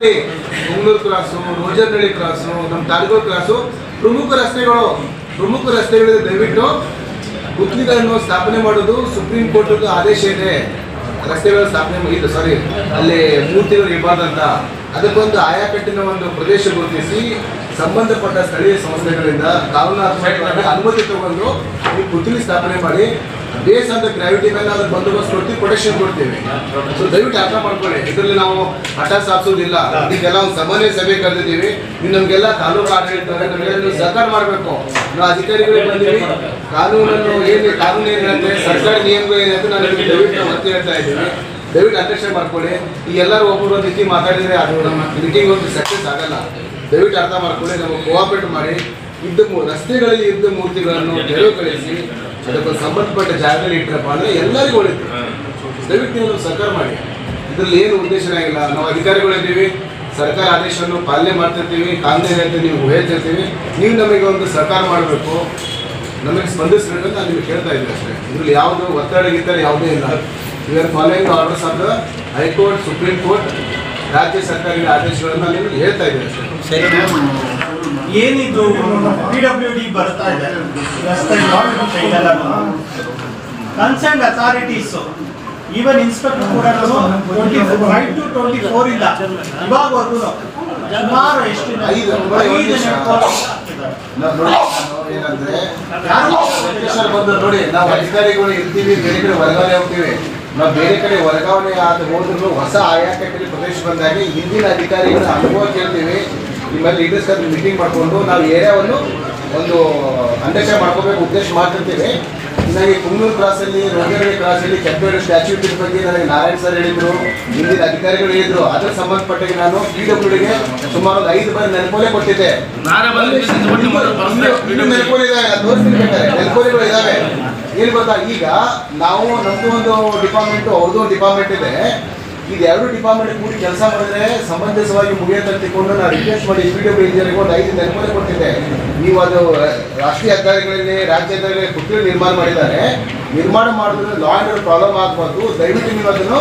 Mangaluru cross ರೋಜರ್ನಳ್ಳಿ cross, ನಮ್ಮ taluk cross, ಪ್ರಮುಖ ರಸ್ತೆಗಳು, ಪ್ರಮುಖ ರಸ್ತೆಗಳಿಗೆ ದಯವಿಟ್ಟು ಗುತ್ತಿಗೆಗಳನ್ನು ಸ್ಥಾಪನೆ ಮಾಡೋದು ಸುಪ್ರೀಂ ಕೋರ್ಟ್ ಆದೇಶ ಇದೆ. ರಸ್ತೆಗಳ ಸ್ಥಾಪನೆ ಇದು ಸಾರಿ ಅಲ್ಲಿ ಮೂರ್ತಿಗಳು ಇರಬಾರ್ದಂತ ಅದಕ್ಕೊಂದು ಆಯಾಕಟ್ಟಿನ ಒಂದು ಪ್ರದೇಶ ಗುರುತಿಸಿ ಸಂಬಂಧಪಟ್ಟ ಸ್ಥಳೀಯ ಸಂಸ್ಥೆಗಳಿಂದ ಕಾನೂನಾತ್ಮಕವಾಗಿ ಅನುಮತಿ ತಗೊಂಡು ಈ ಪುತ್ಲಿ ಸ್ಥಾಪನೆ ಮಾಡಿ. ಬೇಸ್ ಅಂತ ಗ್ರಾವಿಟಿ ಮೇಲೆ ಅದ್ರ ಬಂದೋಬಸ್ತ್ ಕೊಡ್ತೀವಿ ಪ್ರೊಟೆಕ್ಷನ್ ಕೊಡ್ತೀವಿ. ಸೊ ದಯವಿಟ್ಟು ಅರ್ಥ ಮಾಡ್ಕೊಳ್ಳಿ. ಇದರಲ್ಲಿ ನಾವು ಹಠ ಸಾಧಿಸೋದಿಲ್ಲ ಇದಕ್ಕೆಲ್ಲ ಒಂದು ಸಮನ್ವಯ ಸಭೆ ಕರೆದಿದ್ದೀವಿ. ನೀವು ನಮಗೆಲ್ಲ ತಾಲೂಕು ಆಡಳಿತ ಸಹಕಾರ ಮಾಡಬೇಕು. ನಾವು ಅಧಿಕಾರಿಗಳಿಗೆ ಬಂದಿವಿ. ಕಾನೂನನ್ನು ಏನು ಕಾನೂನು ಏನಿದೆ ಹೇಳುತ್ತೆ ಸರ್ಕಾರ ನಿಯಮಗಳು ಏನಿದೆ ನಾನು ನಿಮಗೆ ದಯವಿಟ್ಟು ಮತ್ತೆ ಹೇಳ್ತಾ ಇದ್ದೀನಿ. ದಯವಿಟ್ಟು ಅಂಡರ್ಸ್ಟ್ಯಾಂಡ್ ಮಾಡ್ಕೊಳ್ಳಿ. ಈ ಎಲ್ಲರೂ ಒಬ್ಬರು ಒಂದು ರೀತಿ ಮಾತಾಡಿದರೆ ಅದು ನಮ್ಮ ಮೀಟಿಂಗ್ ಒಂದು ಸಕ್ಸಸ್ ಆಗಲ್ಲ. ದಯವಿಟ್ಟು ಅರ್ಥ ಮಾಡ್ಕೊಳ್ಳಿ, ನಾವು ಕೋಆಪರೇಟ್ ಮಾಡಿ, ಇದ್ದ ರಸ್ತೆಗಳಲ್ಲಿ ಇದ್ದ ಮೂರ್ತಿಗಳನ್ನು ತೆರವುಗೊಳಿಸಿ ಅದಕ್ಕೆ ಸಂಬಂಧಪಟ್ಟ ಜಾಗದಲ್ಲಿ ಇಟ್ಟರಪ್ಪ ಅಂದರೆ ಎಲ್ಲರಿಗೂ ಒಳಿತು ದಯವಿಟ್ಟು ನೀವು ಸರ್ಕಾರ ಮಾಡಿ. ಇದರಲ್ಲಿ ಏನು ಉದ್ದೇಶನೇ ಇಲ್ಲ ನಾವು ಅಧಿಕಾರಿಗಳಿದ್ದೀವಿ ಸರ್ಕಾರ ಆದೇಶವನ್ನು ಪಾಲನೆ ಮಾಡ್ತಿರ್ತೀವಿ ಕಾನೂನು ಅಂತ ನೀವು ಹೇಳ್ತಿರ್ತೀವಿ. ನೀವು ನಮಗೆ ಒಂದು ಸಹಕಾರ ಮಾಡಬೇಕು. ನಮಗೆ ಸ್ಪಂದಿಸಬೇಕು ಅಂತ ನಾನು ನಿಮಗೆ ಕೇಳ್ತಾ ಇದ್ದೀನಿ ಅಷ್ಟೇ. ಇದ್ರಲ್ಲಿ ಯಾವುದು ಒತ್ತಡ ಗಿತ್ತಡ ಯಾವುದೇ ಇಲ್ಲ. We are following orders of the high court supreme court ರಾಜ್ಯ ಸರ್ಕಾರಿ ಆದೇಶಗಳನ್ನು ನೀವು ಹೇಳ್ತಾ ಇದ್ದೀವಿ ಸರಿ. ಏನಿದು ಪಿ ಡಬ್ಲ್ಯೂ ಡಿ ಬರ್ತಾ ಇದೆ. ರಸ್ತೆ ಕನ್ಸರ್ನ್ ಅಥಾರಿಟೀಸ್ ಈವನ್ ಇನ್ಸ್ಪೆಕ್ಟರ್ ಕೂಡ twenty five to twenty four ಇಲ್ಲ. ಇವಾಗವರೆಗೂ ಸುಮಾರು ಎಷ್ಟು ಐದು, ಏನಂದ್ರೆ ಬಂದು ನೋಡಿ ನಾವು ಅಧಿಕಾರಿಗಳು ಇರ್ತೀವಿ ಬೇರೆ ಕಡೆ ವರ್ಗಾವಣೆ ಹೋಗ್ತೀವಿ. ನಾವು ಬೇರೆ ಕಡೆ ವರ್ಗಾವಣೆ ಆದ ಹೋದ್ರು ಹೊಸ ಆಯಾಕಟ್ಟಲ್ಲಿ ಪ್ರದೇಶ ಬಂದಾಗ ಹಿಂದಿನ ಅಧಿಕಾರಿಗಳ ಅನುಭವ ಕೇಳ್ತೀವಿ. ನಿಮ್ಮಲ್ಲಿ ಲೀಡರ್ಸ್ ಕರೆದು ಮೀಟಿಂಗ್ ಮಾಡಿಕೊಂಡು ನಾವು ಏರಿಯಾವನ್ನು ಒಂದು ಅಂದೇಶ ಮಾಡ್ಕೋಬೇಕು ಉದ್ದೇಶ ಮಾಡ್ತಿರ್ತೀವಿ. ನನಗೆ ಕುಂಗೂರು ಕ್ರಾಸಲ್ಲಿ ರೋಗೇರಳ್ಳಿ ಕ್ರಾಸಲ್ಲಿ ಕೆಂಪೇಡು ಸ್ಟ್ಯಾಚ್ಯೂ ಬಗ್ಗೆ ನನಗೆ ನಾರಾಯಣ್ ಸರ್ ಹೇಳಿದ್ರು ಹಿಂದಿನ ಅಧಿಕಾರಿಗಳು ಹೇಳಿದ್ರು. ಅದಕ್ಕೆ ಸಂಬಂಧಪಟ್ಟ ನಾನು ಪಿ ಡಬ್ಲ್ಯೂ ಡಿಗೆ ಸುಮಾರು ಒಂದು ಐದು ಬಾರಿ ನೆನಪೋಲೆ ಕೊಟ್ಟಿದ್ದೆ. ನೆನಪೋಲೆ ಬಂದು ಏನು ಗೊತ್ತಾ ಈಗ ನಾವು ನಮ್ದು ಒಂದು ಡಿಪಾರ್ಟ್ಮೆಂಟ್ ಅವ್ರದ್ದು ಒಂದು ಡಿಪಾರ್ಟ್ಮೆಂಟ್ ಇದೆ. ಇದು ಎರಡು ಡಿಪಾರ್ಟ್ಮೆಂಟ್ ಕೂಡಿ ಕೆಲಸ ಮಾಡಿದ್ರೆ ಸಮಂಜಸವಾಗಿ ಮುಗಿಯುತ್ತೆ ಅಂತ ತಿಳ್ಕೊಂಡು ನಾನು ರಿಕ್ವೆಸ್ಟ್ ಮಾಡಿ ಪಿ ಡಬ್ಲ್ಯೂ ಇಂಜಿನಿಯರ್ಗೆ ಒಂದು ಐದು ನೆನಪುಗಳು ಕೊಟ್ಟಿದ್ದೆ ನೀವು ಅದು ರಾಷ್ಟ್ರೀಯ ಹೆದ್ದಾರಿಗಳಲ್ಲಿ ರಾಜ್ಯ ಹೆದ್ದಾರಿಗಳಲ್ಲಿ ಕುತ್ತಿಗೆ ನಿರ್ಮಾಣ ಮಾಡಿದ್ದಾರೆ. ನಿರ್ಮಾಣ ಮಾಡಿದ್ರೆ ಲಾ ಆ್ಯಂಡ್ ಪ್ರಾಬ್ಲಮ್ ಆಗಬಾರ್ದು. ದಯವಿಟ್ಟು ನೀವು ಅದನ್ನು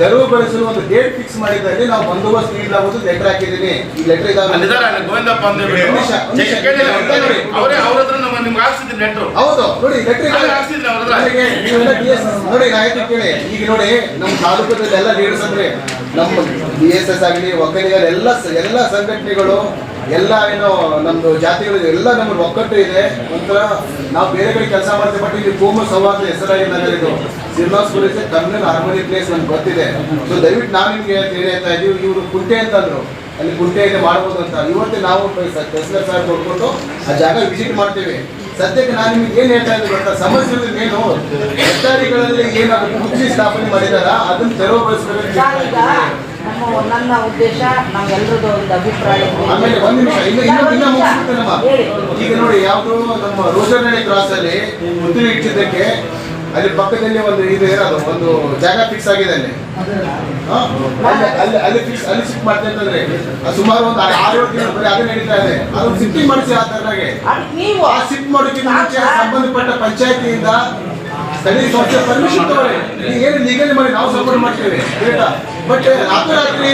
ತೆರವುಗೊಳಿಸಲು ಒಂದು ಡೇಟ್ ಫಿಕ್ಸ್ ಮಾಡಿದ್ದಲ್ಲಿ ನಾವು ಬಂದೋಬಸ್ತ್ ನೀಡಲಾಗುವುದು ಲೆಟರ್ ಹಾಕಿದ್ದೀನಿ. ಈ ಲೆಟರ್ ಇದಾವೆ ನಿಮ್ಗೆ ಹಾಕ್ಸಿದ್ರು ಲೆಟ್ರು ಹೌದು ನೋಡಿ ಲೆಟ್ರ್ ಅಲ್ಲೇ ಹಾಕ್ಸಿದ್ರು ಅವ್ರ ಹತ್ರ. ನನಗೆ ನೀವೆಲ್ಲ DS ನೋಡಿ ನಾ ಹೇಳ್ತೀನಿ ಕೇಳಿ. ಈಗ ನೋಡಿ ನಮ್ಮ ತಾಲೂಕದಲ್ಲಿ ಎಲ್ಲ ಲೀಡರ್ಸ್ ಅಂದ್ರೆ ನಮ್ಮ ಬಿ ಎಸ್ ಎಸ್ ಆಗಲಿ ಒಕ್ಕಲಿಗರು ಎಲ್ಲ ಎಲ್ಲ ಸಂಘಟನೆಗಳು ಎಲ್ಲ ಏನೋ ನಮ್ದು ಜಾತಿಗಳು ಎಲ್ಲ ನಮ್ಗೆ ಒಕ್ಕಟ್ಟು ಇದೆ. ಒಂಥರ ನಾವು ಬೇರೆ ಕಡೆ ಕೆಲಸ ಮಾಡ್ತೀವಿ ಬಟ್ ಇಲ್ಲಿ ಕೋಮು ಸೌಹಾರ್ದ ಹೆಸರಾಗಿ ನಗರಿದು ಶ್ರೀನಿವಾಸಪುರ ಕರ್ನಲ್ ಹಾರ್ಮೋನಿ ಪ್ಲೇಸ್ ನಮ್ಗೆ ಗೊತ್ತಿದೆ. ಸೊ ದಯವಿಟ್ಟು ನಾವು ನಿಮ್ಗೆ ಹೇಳಿ ಹೇಳ್ತಾ ಇದೀವಿ ಇವರು ಕುಂಟೆ ಅಂತಂದ್ರು. ಅಲ್ಲಿ ಕುಂಟೆ ಇದೆ ಮಾಡ್ಬೋದು ಅಂತ. ಇವತ್ತೇ ನಾವು ತಹಸೀಲ್ದಾರ್ ಸರ್ ನೋಡ್ಕೊಂಡು ಆ ಜಾಗ ವಿಸಿಟ್ ಮಾಡ್ತೇವೆ. ಸದ್ಯಕ್ಕೆ ನಾನು ನಿಮ್ಗೆ ಏನು ಹೇಳ್ತಾ ಇದ್ದೀನಿ ಗೊತ್ತಾ? ಸಮಸ್ಯೆ ಏನು? ಹೆದ್ದಾರಿಗಳಲ್ಲಿ ಏನಾದ್ರು ಕುರ್ಚಿ ಸ್ಥಾಪನೆ ಮಾಡಿದಾರ? ಅದನ್ನ ತೆರವುಗೊಳಿಸಬೇಕು ನಮ್ಮ ನನ್ನ ಉದ್ದೇಶ ನಾವೆಲ್ಲರದ್ದು ಒಂದು ಅಭಿಪ್ರಾಯ. ಆಮೇಲೆ ಒಂದು ನಿಮಿಷ ಇನ್ನು ಇನ್ನು ಇನ್ನ ಮುಗಿಸ್ಬಿಡ್ತೇನಮ್ಮ? ಈಗ ನೋಡಿ ಯಾವುದು ನಮ್ಮ ರೋಜರ್ನಳ್ಳಿ ಕ್ರಾಸ್ ಅಲ್ಲಿ ಮುತ್ತಿಗೆ ಇಟ್ಟಿದ್ದಕ್ಕೆ ಅಲ್ಲಿ ಪಕ್ಕದಲ್ಲಿ ಒಂದು ಇದು ಏನದು ಒಂದು ಜಾಗ ಫಿಕ್ಸ್ ಆಗಿದೆ ಅಲ್ಲಿ? ಅಲ್ಲಿ ಅಲ್ಲಿ ಫಿಕ್ಸ್ ಅಲ್ಲಿ ಶಿಫ್ಟ್ ಮಾಡ್ತಾ ಅಂತಂದ್ರೆ ಸುಮಾರು ಒಂದು ಆರು ಏಳು ತಿಂಗಳು ಬರೀ ಅದೇ ನಡೀತಾ ಇದೆ. ಅದು ಶಿಫ್ಟಿಂಗ್ ಮಾಡಿಸಿ ಆ ತರನಾಗೆ. ನೀವು ಆ ಶಿಫ್ಟ್ ಮಾಡೋಕ್ಕಿಂತ ಮುಂಚೆ ಸಂಬಂಧಪಟ್ಟ ಪಂಚಾಯತಿಯಿಂದ ಸ್ಥಳೀಯ ಸಂಸ್ಥೆ ಪರ್ಮಿಷನ್ ತಗೊಳ್ಳಿ. ನೀವು ಏನು ಲೀಗಲ್ ಮಾಡಿ ನಾವು ಸಪೋರ್ಟ್ ಮಾಡ್ತೇವೆ ಬಟ್ ರಾತ್ರಿ ರಾತ್ರೋರಾತ್ರಿ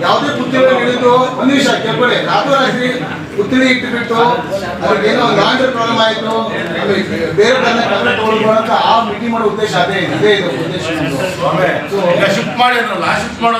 ಯಾವುದೇ ಪುತ್ರಿಗಳು ಹಿಡಿದು ಒಂದು ನಿಮಿಷ ಕೇಳ್ಕೊಳ್ಳಿ ರಾತ್ರಿ ಪುತ್ರಿ ಇಟ್ಟುಬಿಟ್ಟು ಅವ್ರಿಗೆ ಏನೋ ಲಾಂಡ್ರಿ ಪ್ರಾಬ್ಲಮ್ ಆಯಿತು ಬೇರೆ ಕಡೆ ಕನ್ನಡ ಅಂತ ಆ ಮೀಟಿಂಗ್ ಮಾಡೋ ಉದ್ದೇಶ ಅದೇ ಇದೆ. ಇದೇ ಉದ್ದೇಶ ಶಿಫ್ಟ್ ಮಾಡಿ ಶಿಫ್ಟ್